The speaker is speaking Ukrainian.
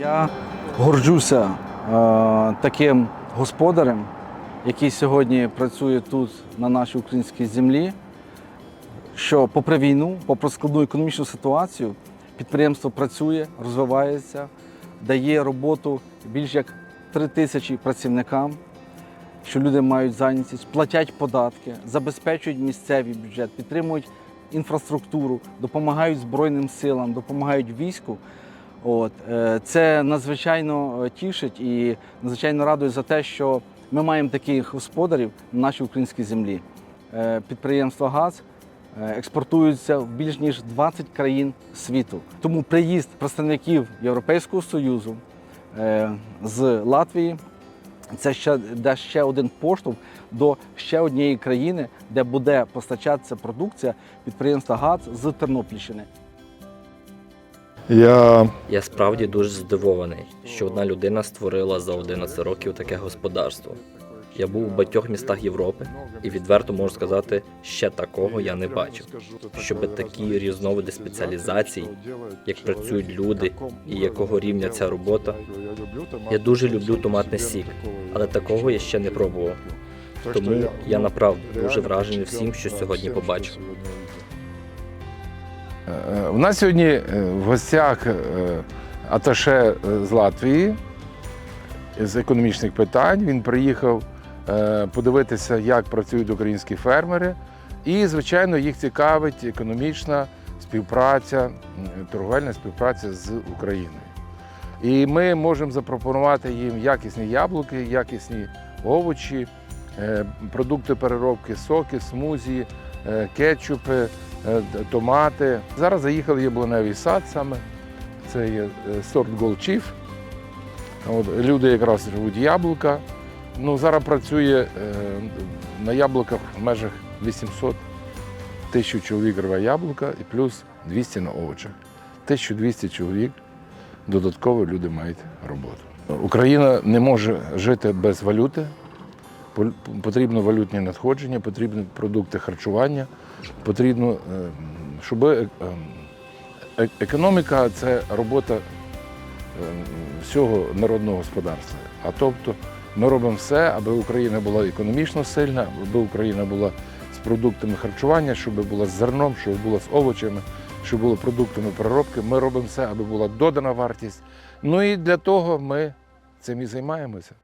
Я горджуся е, таким господарем, який сьогодні працює тут, на нашій українській землі. Що попри війну, попри складну економічну ситуацію, підприємство працює, розвивається, дає роботу більш як три тисячі працівникам, що люди мають зайнятість, платять податки, забезпечують місцевий бюджет, підтримують інфраструктуру, допомагають Збройним силам, допомагають війську. От, е, це надзвичайно е, тішить і надзвичайно радує за те, що ми маємо таких господарів на нашій українській землі. Е, Підприємства ГАЗ експортуються в більш ніж 20 країн світу. Тому приїзд представників Європейського Союзу з Латвії це ще дасть ще один поштовх до ще однієї країни, де буде постачатися продукція підприємства ГАЗ з Тернопільщини. Я Я справді дуже здивований, що одна людина створила за 11 років таке господарство. Я був у багатьох містах Європи і відверто можу сказати, ще такого я не бачив. Щоб такі різновиди спеціалізацій, як працюють люди і якого рівня ця робота. Я дуже люблю томатний сік, але такого я ще не пробував. Тому я направду дуже вражений всім, що сьогодні побачив. Е, У нас сьогодні е, в гостях е, аташе з Латвії з економічних питань. Він приїхав подивитися, як працюють українські фермери. І, звичайно, їх цікавить економічна співпраця, торговельна співпраця з Україною. І ми можемо запропонувати їм якісні яблуки, якісні овочі, продукти переробки, соки, смузі, кетчупи, томати. Зараз заїхали яблуневий сад саме. Це є е, сорт. От, люди якраз живуть яблука. Ну, зараз працює е, на яблуках в межах 800 тисяч чоловік рве яблука і плюс 200 на овочах. 1200 чоловік додатково люди мають роботу. Україна не може жити без валюти. Потрібно валютні надходження, потрібні продукти харчування, потрібно, е, щоб е, е, економіка це робота всього народного господарства. А тобто ми робимо все, аби Україна була економічно сильна, аби Україна була з продуктами харчування, щоб була з зерном, щоб була з овочами, щоб була продуктами переробки. Ми робимо все, аби була додана вартість. Ну і для того ми цим і займаємося.